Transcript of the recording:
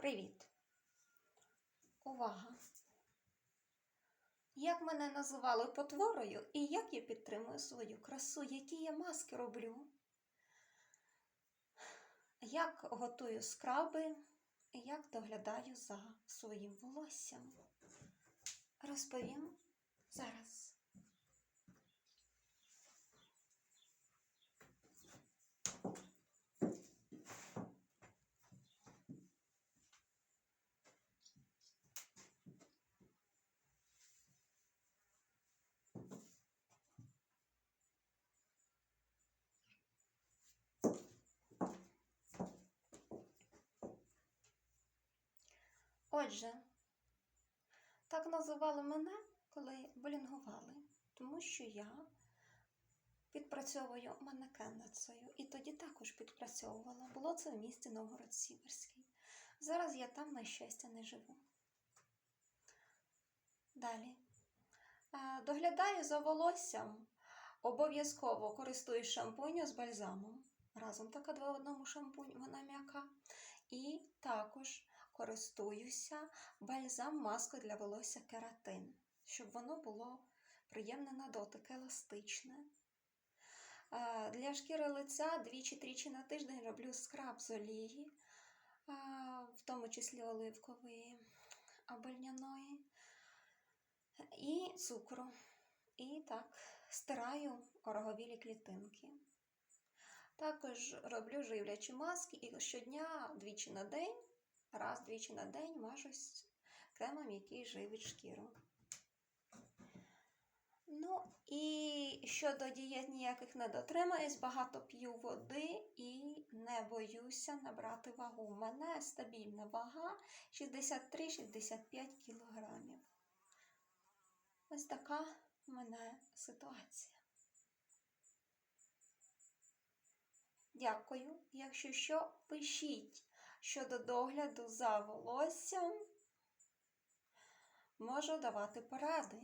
Привіт! Увага! Як мене називали потворою і як я підтримую свою красу, які я маски роблю, як готую скраби, як доглядаю за своїм волоссям. Розповім зараз. Отже, так називали мене, коли булінгували, тому що я підпрацьовую манекенницею. І тоді також підпрацьовувала. Було це в місті Новгород Сіверський. Зараз я там, на щастя, не живу. Далі. Е, Доглядаю за волоссям. Обов'язково користуюсь шампунью з бальзамом. Разом така два в одному шампунь, вона м'яка. І також користуюся бальзам маскою для волосся кератин, щоб воно було приємне на дотик, еластичне. Для шкіри лиця двічі-тричі на тиждень роблю скраб з олії, в тому числі оливкової або льняної, і цукру. І так, стираю ороговілі клітинки. Також роблю живлячі маски і щодня двічі на день, раз-двічі на день мажусь кремом, який живить шкіру. Ну і щодо дієт ніяких не дотримаюсь, багато п'ю води і не боюся набрати вагу. У мене стабільна вага 63-65 кілограмів. Ось така в мене ситуація. Дякую. Якщо що, пишіть щодо догляду за волоссям, можу давати поради.